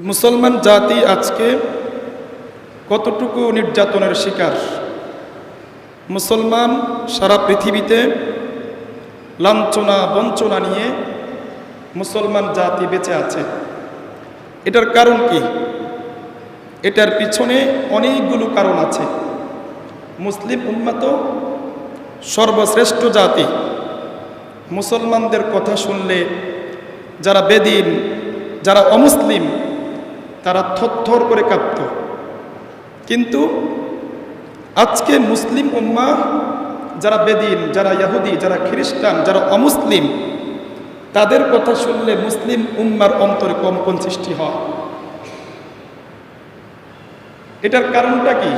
মুসলমান জাতি আজকে কতটুকু নির্যাতনের শিকার? মুসলমান সারা পৃথিবীতে লাঞ্ছনা, বঞ্চনা নিয়ে মুসলমান জাতি বেঁচে আছে। এটার কারণ কি? এটার পিছনে অনেকগুলো কারণ আছে। মুসলিম উন্মত সর্বশ্রেষ্ঠ জাতি। মুসলমানদের কথা শুনলে যারা বেদিন, যারা অমুসলিম তারা থরথর করে কাঁপত কিন্তু আজকে মুসলিম উম্মা যারা বেদিন, যারা ইয়াহুদি, যারা খ্রিস্টান, যারা অমুসলিম, তাদের কথা শুনলে মুসলিম উম্মার অন্তরে কম্পন সৃষ্টি হয়। এটার কারণটা কি?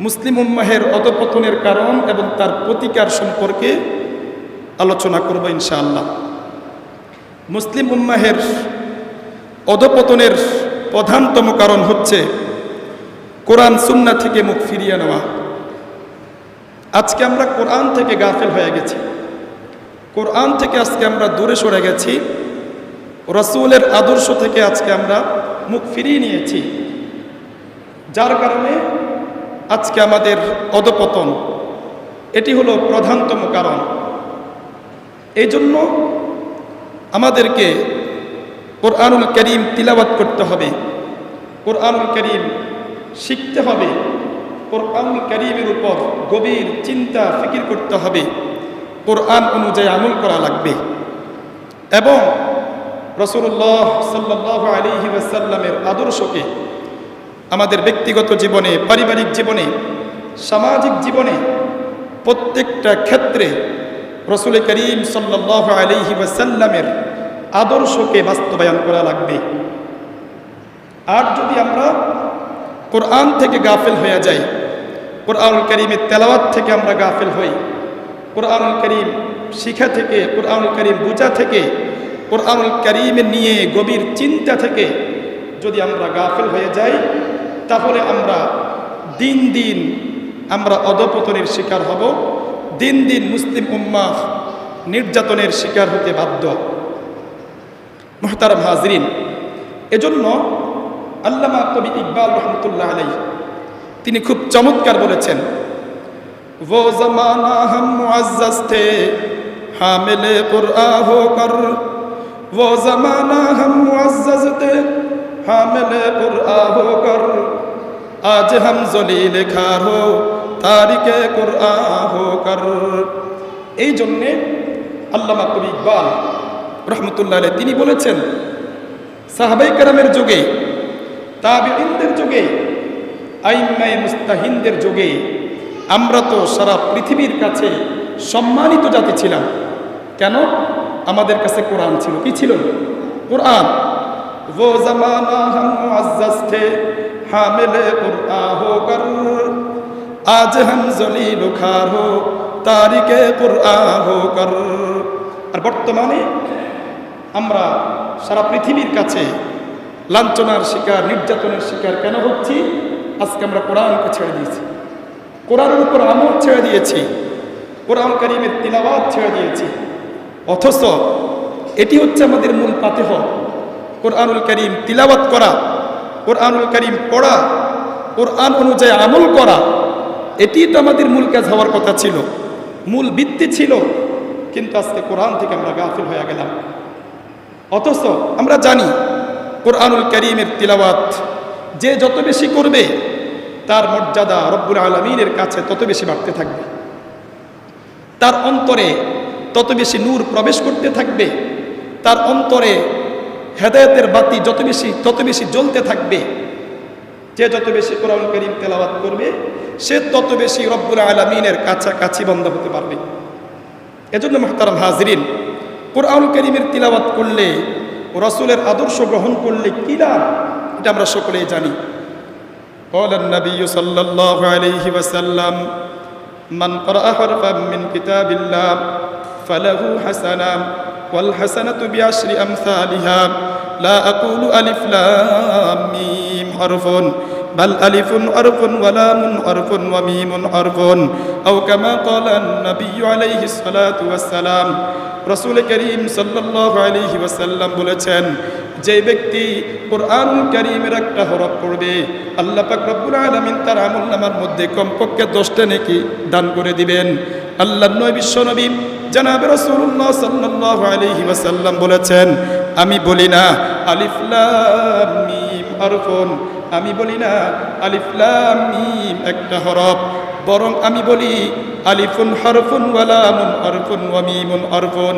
মুসলিম উম্মাহের অধপতনের কারণ এবং তার প্রতিকার সম্পর্কে আলোচনা করব ইনশাআল্লাহ। মুসলিম উম্মাহের অধপতনের প্রধানতম কারণ হচ্ছে কোরআন সুন্না থেকে মুখ ফিরিয়ে নেওয়া। আজকে আমরা কোরআন থেকে গাফেল হয়ে গেছি। কোরআন থেকে আজকে আমরা দূরে সরে গেছি। রসুলের আদর্শ থেকে আজকে আমরা মুখ ফিরিয়ে নিয়েছি। যার কারণে আজকে আমাদের অধপতন। এটি হলো প্রধানতম কারণ। এই জন্য আমাদেরকে কোরআনুল করিম তিলাবাত করতে হবে। কোরআনুল করিম শিখতে হবে। কোরআনুল করিমের উপর গভীর চিন্তা, ফিকির করতে হবে। কোরআন অনুযায়ী আমল করা লাগবে। এবং রসুল্লাহ সাল্লাহ আলিহি ওয়াসাল্লামের আদর্শকে আমাদের ব্যক্তিগত জীবনে, পারিবারিক জীবনে, সামাজিক জীবনে প্রত্যেকটা ক্ষেত্রে রসুল করিম সাল্লাহ আলিহি ওয়াসাল্লামের আদর্শকে বাস্তবায়ন করা লাগবে। আর যদি আমরা কোরআন থেকে গাফেল হয়ে যাই, কোরআনুল করিমের তেলাওয়াত থেকে আমরা গাফেল হই, কোরআনুল করিম শিখা থেকে, কোরআনুল করিম বুঝা থেকে, কোরআনুল করিমের নিয়ে গভীর চিন্তা থেকে যদি আমরা গাফেল হয়ে যাই, তাহলে আমরা দিন দিন আমরা অধপতনের শিকার হব, দিন দিন মুসলিম উম্মাহ নির্যাতনের শিকার হতে বাধ্য। মোহতারাম হাজরিন এজন্য আল্লামা কবি ইকবাল রহমতুল্লাহ আলাই তিনি খুব চমৎকার বলেছেন वो जमाना हम मुअज्जज थे हामिल कुरआ होकर वो जमाना हम मुअज्जज थे हामिल कुरआ होकर आज हम जलील खार हो तारिके कुरआ होकर এই জন্যে আল্লামা কবি ইকবাল রহমতুল্লাহ আলাই তিনি বলেছেন সাহাবাই কারামের যুগে তাবিনদের যুগে আইম্মাই মুস্তাহিনদের যুগে আমরা তো সারা পৃথিবীর কাছে সম্মানিত জাতি ছিলাম কেন আমাদের কাছে কোরআন ছিল কি ছিল কোরআন वो जमाना हम मुअज्जज थे हामिल कुरआन होकर आज हम जलील खार हो तारिके कुरआन होकर আর বর্তমানে আমরা সারা পৃথিবীর কাছে লাঞ্ছনার শিকার, নির্যাতনের শিকার কেন হচ্ছি? আজকে আমরা কোরআনকে ছেড়ে দিয়েছি। কোরআনের উপর আমল ছেড়ে দিয়েছি। কোরআন করিমের তিলাবাদ ছেড়ে দিয়েছি। অথচ এটি হচ্ছে আমাদের মূল পাতেহ। কোরআনুল করিম তিলাবাত করা, কোরআনুল করিম পড়া, কোরআন অনুযায়ী আমল করা, এটি তো আমাদের মূল কাজ হওয়ার কথা ছিল। মূল ভিত্তি ছিল। কিন্তু আজকে কোরআন থেকে আমরা গাফিল হয়ে গেলাম। অথচ আমরা জানি কোরআনুল করিমের তিলাবাত যে যত বেশি করবে, তার মর্যাদা রব্বুল আলমিনের কাছে তত বেশি বাড়তে থাকবে। তার অন্তরে তত বেশি নূর প্রবেশ করতে থাকবে। তার অন্তরে হেদায়তের বাতি যত বেশি, তত বেশি জ্বলতে থাকবে। যে যত বেশি কোরআন করিম তেলাওয়াত করবে, সে তত বেশি রব্বুল আলমিনের কাছাকাছি বন্ধ হতে পারবে। এজন্য মহতারাম হাজরিন কোরআন করিমের তিলাওয়াত করলে রসুলের আদর্শ গ্রহণ করলে কী লাভ এটা আমরা সকলেই জানি قال النبي صلى الله عليه وسلم من قرأ حرفا من كتاب الله فله حسنة والحسنة بعشر أمثالها لا أقول ألف لام ميم حرف بل ألف حرف ولام حرف وميم حرف أو كما قال النبي عليه الصلاة والسلام রসুল করিম সাল্লাহ আলহি ওয়াসাল্লাম বলেছেন যে ব্যক্তি কোরআন কারিমের একটা হরফ পড়বে আল্লাহ পাক রব্বুল আলামিন তার আমলনামার মধ্যে কমপক্ষে দশটা নেকি দান করে দিবেন আল্লাহ নবী বিশ্ব নবী জানাব রাসূলুল্লাহ সাল্লাল্লাহু আলাইহি ওয়াসাল্লাম বলেছেন আমি বলি না আলিফ লাম মিম হরফুন আমি বলি না আলিফলাম মিম একটা হরফ, বরং আমি বলি আলিফুন হরফুন ওয়ালামুন হরফুন ওয়া মিমুন হরফুন।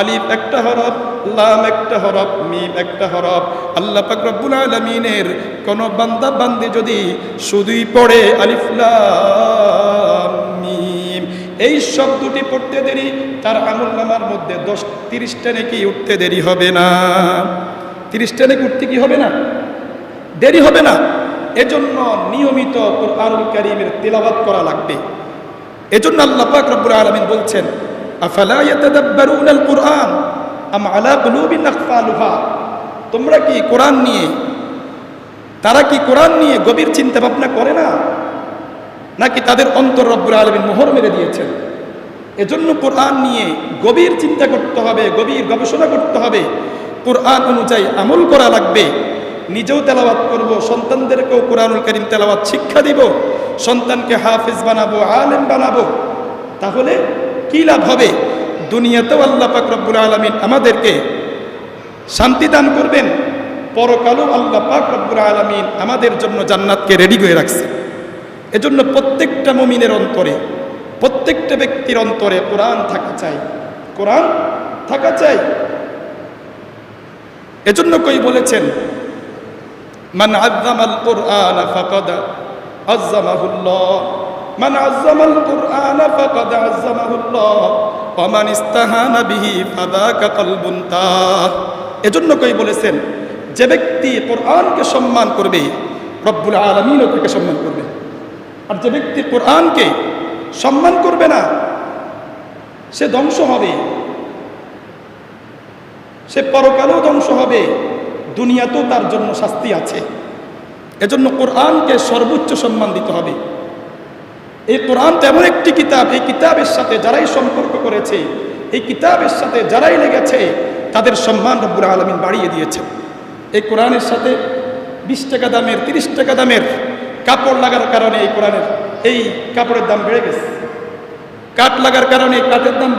আলিফ একটা হরফ, লাম একটা হরফ, মিম একটা হরফ। আল্লাহ পাক আলামিনের কোন বান্দা বান্দি যদি শুধুই পড়ে আলিফ লাম মিম, এই শব্দটি পড়তে দেরি, তার আমল নামার মধ্যে দশ তিরিশটা নাকি উঠতে দেরি হবে না। তিরিশটা নাকি উঠতে কি হবে না? দেরি হবে না। এজন্য নিয়মিত কোরআনুল কারীমের তেলাওয়াত করা লাগবে। এজন্য আল্লাহ পাক রব্বুল আলামিন বলছেন কুরআন আম আলা তোমরা কি কোরআন নিয়ে, তারা কি কোরআন নিয়ে গভীর চিন্তা ভাবনা করে না? নাকি তাদের অন্তর রব্বুল আলমিন মোহর মেরে দিয়েছেন? এজন্য কোরআন নিয়ে গভীর চিন্তা করতে হবে, গভীর গবেষণা করতে হবে। কোরআন অনুযায়ী আমল করা লাগবে। নিজেও তেলাওয়াত করব, সন্তানদেরকেও কোরআনুল করিম তেলাওয়াত শিক্ষা দিব, সন্তানকে হাফিজ বানাবো, আলেম বানাবো। তাহলে কি লাভ হবে? দুনিয়াতেও আল্লাহ পাক রব্বুল আলমিন আমাদেরকে শান্তি দান করবেন। পরকালও আল্লাহ পাক রব্বুল আলমিন আমাদের জন্য জান্নাতকে রেডি করে রাখছে। এজন্য প্রত্যেকটা মমিনের অন্তরে, প্রত্যেকটা ব্যক্তির অন্তরে কোরআন থাকা চাই। কোরআন থাকা চাই। এজন্য কই বলেছেন মান আযযামাল কুরআন ফাকাদ আযযামাহুল্লাহ মান আযযামাল কুরআন ফাকাদ আযযামাহুল্লাহ ওয়া মান ইস্তাহানা বিহি ফাযাকা কলবুন তাহ। এজন্য কই বলেছেন, যে ব্যক্তি কোরআনকে সম্মান করবে, রব্বুল আলামিনও তাকে সম্মান করবে। আর যে ব্যক্তি কোরআনকে সম্মান করবে না, সে ধ্বংস হবে। সে পরকালেও ধ্বংস হবে। দুনিয়াতেও তার জন্য শাস্তি আছে। এজন্য কোরআনকে সর্বোচ্চ সম্মান দিতে হবে। এই কোরআন তো এমন একটি কিতাব, এই কিতাবের সাথে যারাই সম্পর্ক করেছে, এই কিতাবের সাথে যারাই লেগেছে, তাদের সম্মান রব্বুল আলমিন বাড়িয়ে দিয়েছে এই কোরআনের সাথে বিশ টাকা দামের, তিরিশ টাকা দামের কাপড় লাগার কারণে এই কোরআনের, এই কাপড়ের দাম বেড়ে গেছে। কাঠ লাগার কারণে কাঠের দাম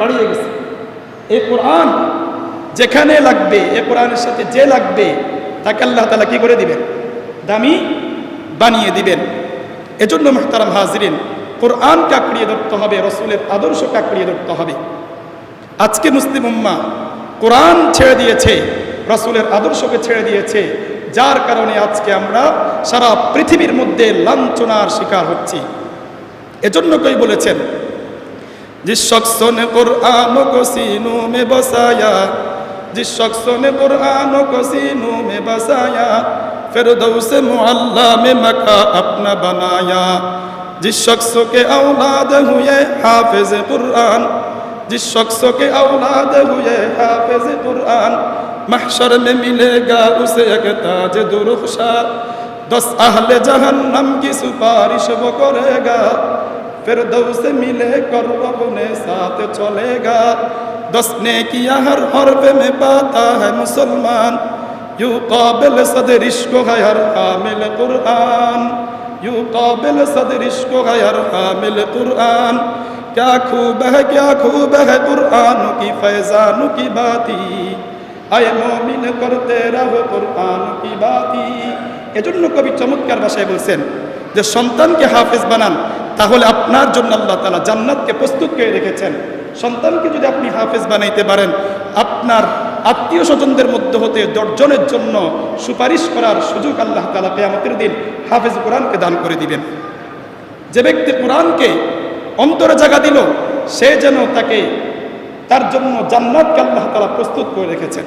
বাড়িয়ে গেছে। এই কোরআন যেখানে লাগবে, এ কোরআনের সাথে যে লাগবে, তাকে আল্লাহ তালা কী করে দিবেন? দামি বানিয়ে দিবেন। এজন্য মেহতারাম হাজরিন কোরআন কাকড়িয়ে ধরতে হবে, রসুলের আদর্শ কাকড়িয়ে ধরতে হবে। আজকে মুসলিম উম্মা কোরআন ছেড়ে দিয়েছে, রসুলের আদর্শকে ছেড়ে দিয়েছে, যার কারণে আজকে আমরা সারা পৃথিবীর মধ্যে লাঞ্ছনার শিকার হচ্ছি। এজন্য কই বলেছেন যে শখসন কোরআন সিনু মে বসায়া جس شخص نے قرآن کو سینوں میں بسایا، فردوس معلہ میں مکہ اپنا بنایا۔ جس شخص کے اولاد ہوئے حافظ قرآن، جس شخص کے اولاد ہوئے حافظ قرآن، محشر میں ملے گا اسے ایک تاج درخشا۔ دس اہل جہنم کی سفارش وہ کرے گا پھر دو سے ملے کر اپنے ساتھ چلے گا۔ دس نیکیا ہر حرف میں پاتا ہے مسلمان یوں قابل صدر عشق ہے ہر حامل قرآن یوں قابل صدر عشق ہے ہر حامل قرآن کیا خوب ہے کیا خوب ہے قرآن کی فیضان کی باتی আয় মমিন করতে রাহো কোরআন কি বাতি এজন্য কবি চমৎকার ভাষায় বলছেন যে সন্তানকে হাফেজ বানান তাহলে আপনার জন্য আল্লাহ তালা জান্নাতকে প্রস্তুত করে রেখেছেন সন্তানকে যদি আপনি হাফেজ বানাইতে পারেন, আপনার আত্মীয় স্বজনদের মধ্যে হতে দশজনের জন্য সুপারিশ করার সুযোগ আল্লাহ তালা কেয়ামতের দিন হাফেজ কোরআনকে দান করে দিবেন। যে ব্যক্তি কোরআনকে অন্তরে জায়গা দিল, সে যেন তাকে তার জন্য জান্নাতকে আল্লাহ তালা প্রস্তুত করে রেখেছেন।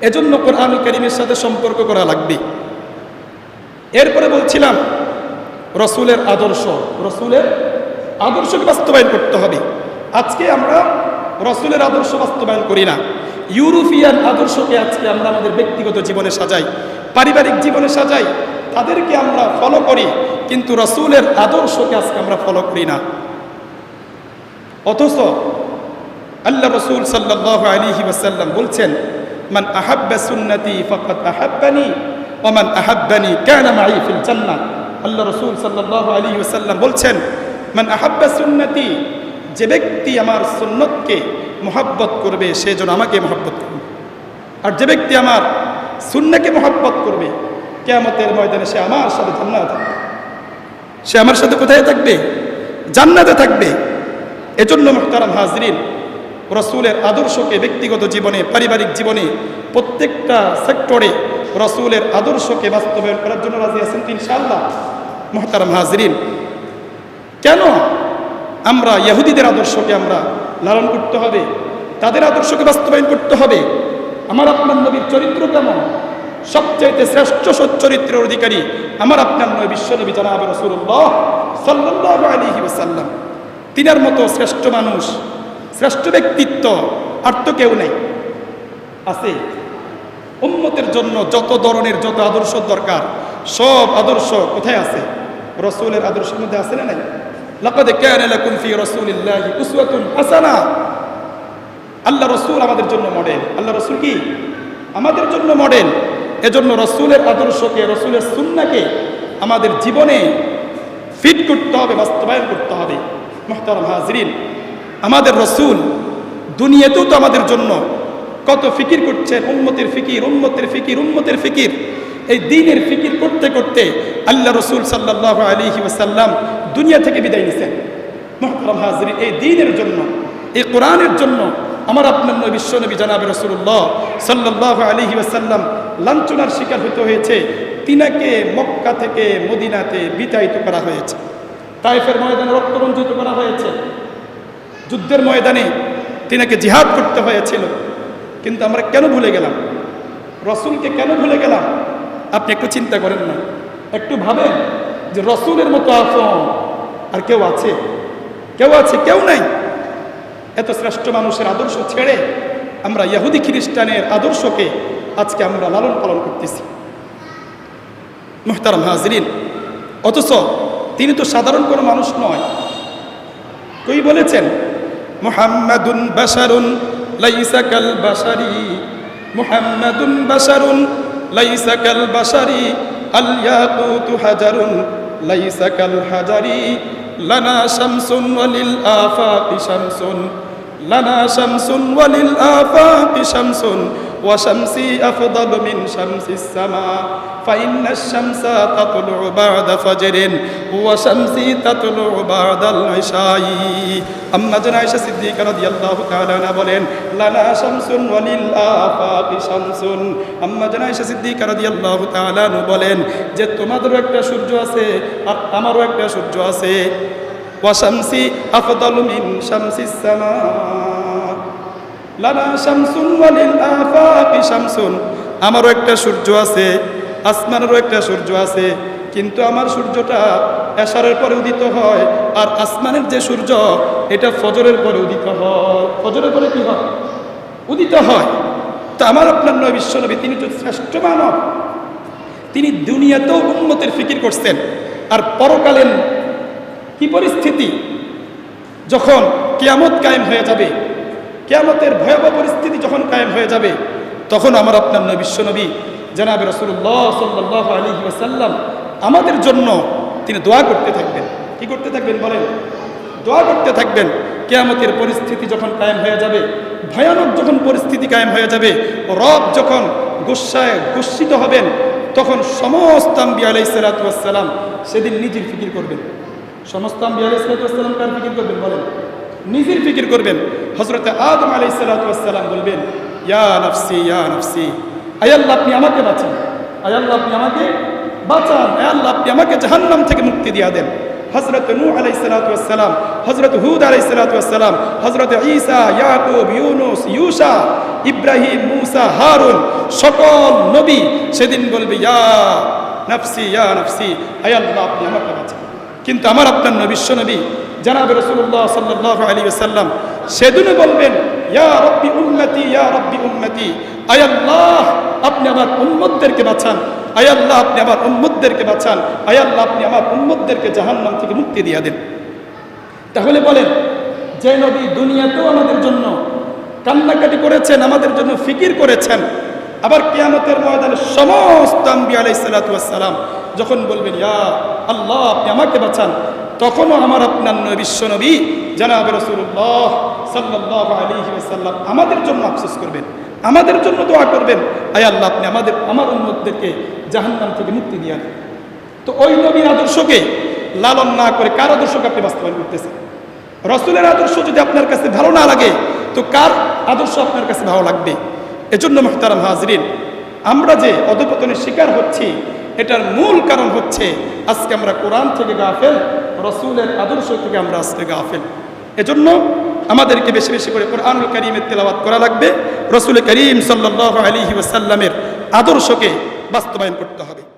এজন্য কোরআন করিমের সাথে সম্পর্ক করা লাগবে। এরপরে বলছিলাম, রসুলের আদর্শ, রসুলের আদর্শকে বাস্তবায়ন করতে হবে। আজকে আমরা রসুলের আদর্শ বাস্তবায়ন করি না। ইউরোপিয়ান আদর্শকে আজকে আমরা আমাদের ব্যক্তিগত জীবনে সাজাই, পারিবারিক জীবনে সাজাই, তাদেরকে আমরা ফলো করি, কিন্তু রসুলের আদর্শকে আজকে আমরা ফলো করি না। অথচ আল্লাহ রসুল সাল্লাহ আলিহি ওয়াসাল্লাম বলছেন, মান আহাব্বা সুন্নতি ফাকাদ আহাব্বানি ওমান আহাব্বানি কানা মাই ফিল আল্লাহ রাসূল সাল্লাল্লাহু আলাইহি ওয়াসাল্লাম বলছেন, মান আহাব্বা সুন্নতি যে ব্যক্তি আমার সুন্নতকে মোহাব্বত করবে, সে যেন আমাকে মোহাব্বত করবে আর যে ব্যক্তি আমার সুন্নাকে মোহাব্বত করবে, কেয়ামতের ময়দানে সে আমার সাথে জান্নাতে থাকবে। সে আমার সাথে কোথায় থাকবে? জান্নাতে থাকবে। এজন্য মোহতারাম হাজরিন, রসুলের আদর্শকে ব্যক্তিগত জীবনে, পারিবারিক জীবনে, প্রত্যেকটা সেক্টরে রসুলের আদর্শকে বাস্তবায়ন করার জন্য রাজি আছেন তো ইনশাআল্লাহ। মোহতারাম হাজরিন, কেন আমরা ইহুদিদের আদর্শকে আমরা লালন করতে হবে, তাদের আদর্শকে বাস্তবায়ন করতে হবে। আমার আপনার নবীর চরিত্র কেমন? সবচাইতে শ্রেষ্ঠ সচ্চরিত্রের অধিকারী আমার আপনার নবী বিশ্বনবী জানাব রসুল্লাহ সাল্লাহ আলহি ওসাল্লাম তিনার মতো শ্রেষ্ঠ মানুষ, শ্রেষ্ঠ ব্যক্তিত্ব আর তো কেউ নেই। আছে। উম্মতের জন্য যত ধরনের যত আদর্শ দরকার, সব আদর্শ কোথায় আছে? রসুলের আদর্শের মধ্যে আছে না নাই? লাকাদ কানা লাকুম ফি রাসূলিল্লাহি উসওয়াতুন হাসানা। আল্লাহ রসুল আমাদের জন্য মডেল আল্লাহ রসুল কি? আমাদের জন্য মডেল এজন্য রসুলের আদর্শকে, রসুলের সুন্নাকে আমাদের জীবনে ফিট করতে হবে, বাস্তবায়ন করতে হবে। মোহতারাম হাজরিন, আমাদের রসুল দুনিয়াতেও তো আমাদের জন্য কত ফিকির করছেন, উম্মতের ফিকির উম্মতের ফিকির উম্মতের ফিকির। এই দিনের ফিকির করতে করতে আল্লাহ রসুল সাল্লাহ আলী ওসাল্লাম দুনিয়া থেকে বিদায় নিছেন। মোহতারাম হাজরিন এই দিনের জন্য, এই কোরআনের জন্য আমার আপনার নবী বিশ্বনবী জানাবে রসুল্লাহ সাল্লাহ আলী ওসাল্লাম লাঞ্ছনার শিকার হতে হয়েছে, তিনাকে মক্কা থেকে মদিনাতে বিতাড়িত করা হয়েছে। তাইফের ময়দানে রক্তরঞ্জিত করা হয়েছে। যুদ্ধের ময়দানে তিনাকে জিহাদ করতে হয়েছিল। কিন্তু আমরা কেন ভুলে গেলাম? রসুলকে কেন ভুলে গেলাম? আপনি একটু চিন্তা করেন না। একটু ভাবেন যে রসুলের মতো আসন আর কেউ আছে? কেউ আছে, কেউ নাই। এত শ্রেষ্ঠ মানুষের আদর্শ ছেড়ে আমরা ইহুদি খ্রিস্টানের আদর্শকে আজকে আমরা লালন পালন করতেছি। মোহতারাম হাজরিন, অথচ তিনি তো সাধারণ কোনো মানুষ নয়। কই বলেছেন? মুহাম্মাদুন বাশারুন লাইসা কাল বাশারি, মুহাম্মাদুন বাশারুন লাইসা কাল বাশারি, আল ইয়াকুতু হাজারুন লাইসা কাল হাজারি। লানা শামসুন ওয়ালিল আফাকি শামসুন লানা শামসুন ওয়ালিল আফাকি শামসুন وشمسي أفضل من شمس السماء فإن الشمس تطلع بعد فجر وشمسي تطلع بعد العشاء أما جنائش صديق رضي الله تعالى عنها বলেন লানা শামসুন ওয়ালিল আফাকি শামসুন আম্মা জনাইশা সিদ্দিকা রাদিয়াল্লাহু তাআলা আনহু বলেন যে তোমাদেরও একটা সূর্য আছে আর আমারও একটা সূর্য আছে ওয়াশামসি আফদালু মিন শামসিস সামা লানা শামসুন ওয়ালিল আফাকি শামসুন। আমারও একটা সূর্য আছে, আসমানেরও একটা সূর্য আছে, কিন্তু আমার সূর্যটা এশারের পরে উদিত হয়, আর আসমানের যে সূর্য, এটা ফজরের পরে উদিত হয়। ফজরের পরে কি হয়? উদিত হয়। তা আমার আপনার নয় বিশ্বনবী, তিনি তো শ্রেষ্ঠ মানব। তিনি দুনিয়াতেও উন্নতের ফিকির করছেন। আর পরকালীন কি পরিস্থিতি? যখন কেয়ামত কায়েম হয়ে যাবে কেয়ামতের ভয়াবহ পরিস্থিতি যখন কায়েম হয়ে যাবে, তখন আমার আপনার নবী, বিশ্বনবী জানাবে রসুল্লাহ সাল্লাহ আলী ওসাল্লাম আমাদের জন্য তিনি দোয়া করতে থাকবেন। কি করতে থাকবেন বলেন? দোয়া করতে থাকবেন। কেয়ামতের পরিস্থিতি যখন কায়েম হয়ে যাবে, ভয়ানক যখন পরিস্থিতি কায়েম হয়ে যাবে, রব যখন গুসায় গুসিত হবেন, তখন সমস্ত আম্বি আলাই সালাতাম সেদিন নিজের ফিকির করবেন। সমস্ত আম্বি আলাই সালাতাম কার ফিকির করবেন বলেন? নিজের ফিকির করবেন। হজরতে আদম আলাই সালাতাম বলবেন, ইয়া নফসি ইয়া নফসি, আয়াল্লাহ, আপনি আমাকে বাঁচান। আয়াল্লাহ, আপনি আমাকে বাঁচান। আয়াল্লাহ, আপনি আমাকে জাহান্নাম থেকে মুক্তি দিয়া দেন। হজরত নূ আলাই সালাতাম হজরত হুদ আলাই সালাতাম হজরত ঈসা, ইয়াকুব, ইউনুস, ইউসা, ইব্রাহিম, মুসা, হারুন, সকল নবী সেদিন বলবে, ইয়া নফসি ইয়া নফসি, আয়াল্লাহ, আপনি আমাকে বাঁচান। কিন্তু আমার আপনার বিশ্ব নবী জানাবে রসুল্লাহ সাল্লাহ আলী সাল্লাম সেদিনও বলবেন, ইয়া রব্বি উন্নতি ইয়া রব্বি উন্নতি আয়াল্লাহ, আপনি আমার উন্মতদেরকে বাঁচান, আয়াল্লাহ, আপনি আমার উন্মতদেরকে বাঁচান, আয়াল্লাহ, আপনি আমার উন্মতদেরকে জাহান্নাম থেকে মুক্তি দিয়ে দেন। তাহলে বলেন, যে নবী দুনিয়াতেও আমাদের জন্য কান্নাকাটি করেছেন, আমাদের জন্য ফিকির করেছেন, আবার কিয়ামতের ময়দানে সমস্ত আম্বি আলাইসালাম যখন বলবেন, ইয়া আল্লাহ, আপনি আমাকে বাঁচান তখনও আমার আপনার নবী বিশ্ব নবী জানাব রসুল্লাহ সাল্লাহ আলী সাল্লাম আমাদের জন্য আফসোস করবেন, আমাদের জন্য দোয়া করবেন, আয় আল্লাহ, আপনি আমাদের, আমার উন্মতদেরকে জাহান্নাম থেকে মুক্তি দিয়ে আনেন তো ওই নবীর আদর্শকে লালন না করে কার আদর্শকে আপনি বাস্তবায়ন করতেছেন? রসুলের আদর্শ যদি আপনার কাছে ভালো না লাগে, তো কার আদর্শ আপনার কাছে ভালো লাগবে? এজন্য মোহতারাম হাজরিন, আমরা যে অধপতনের শিকার হচ্ছি, এটার মূল কারণ হচ্ছে আজকে আমরা কোরআন থেকে গাফেল রসুলের আদর্শ থেকে আমরা আসতে গাফেল। এজন্য আমাদেরকে বেশি বেশি করে কোরআন করিমের তেলাওয়াত করা লাগবে। রসুল করিম সাল্লাহ আলী ওসাল্লামের আদর্শকে বাস্তবায়ন করতে হবে।